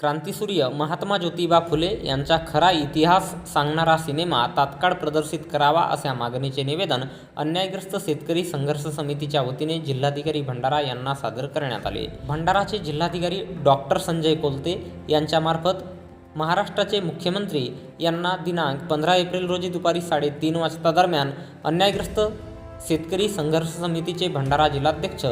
क्रांतिसूर्य महात्मा ज्योतिबा फुले यांचा खरा इतिहास सांगणारा सिनेमा तात्काळ प्रदर्शित करावा अशा मागणीचे निवेदन अन्यायग्रस्त शेतकरी संघर्ष समितीच्या वतीने जिल्हाधिकारी भंडारा यांना सादर करण्यात आले. भंडाराचे जिल्हाधिकारी डॉक्टर संजय कोलते यांच्यामार्फत महाराष्ट्राचे मुख्यमंत्री यांना दिनांक पंधरा एप्रिल रोजी दुपारी साडेतीन वाजता दरम्यान अन्यायग्रस्त शेतकरी संघर्ष समितीचे भंडारा जिल्हाध्यक्ष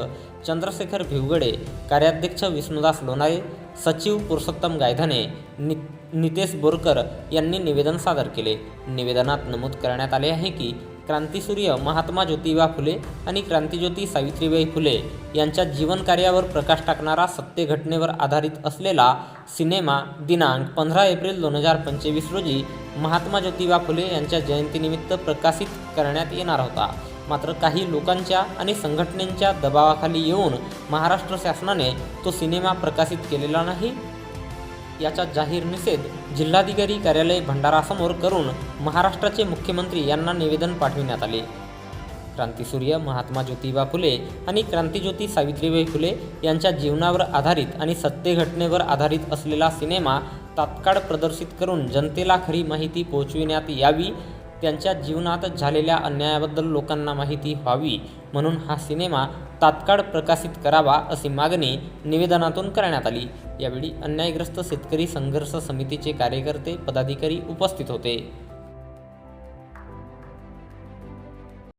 चंद्रशेखर भिवगडे कार्याध्यक्ष विष्णुदास लोणारे सचिव पुरुषोत्तम गायधने नि नितेश बोरकर यांनी निवेदन सादर केले. निवेदनात नमूद करण्यात आले आहे की क्रांतीसूर्य महात्मा ज्योतिबा फुले आणि क्रांतिज्योती सावित्रीबाई फुले यांच्या जीवनकार्यावर प्रकाश टाकणारा सत्य घटनेवर आधारित असलेला सिनेमा दिनांक पंधरा एप्रिल दोन हजार पंचवीस रोजी महात्मा ज्योतिबा फुले यांच्या जयंतीनिमित्त प्रकाशित करण्यात येणार होता. मात्र काही लोकांच्या आणि संघटनेच्या दबावाखाली येऊन महाराष्ट्र शासनाने तो सिनेमा प्रकाशित केलेला नाही. याचा जाहीर निषेध जिल्हाधिकारी कार्यालय भंडारासमोर करून महाराष्ट्राचे मुख्यमंत्री यांना निवेदन पाठविण्यात आले. क्रांतिसूर्य महात्मा ज्योतिबा फुले आणि क्रांतिज्योती सावित्रीबाई फुले यांच्या जीवनावर आधारित आणि सत्य घटनेवर आधारित असलेला सिनेमा तात्काळ प्रदर्शित करून जनतेला खरी माहिती पोहोचविण्यात यावी त्यांच्या जीवनात झालेल्या अन्यायाबद्दल लोकांना माहिती व्हावी म्हणून हा सिनेमा तात्काळ प्रकाशित करावा अशी मागणी निवेदनातून करण्यात आली. यावेळी अन्यायग्रस्त शेतकरी संघर्ष समितीचे कार्यकर्ते पदाधिकारी उपस्थित होते.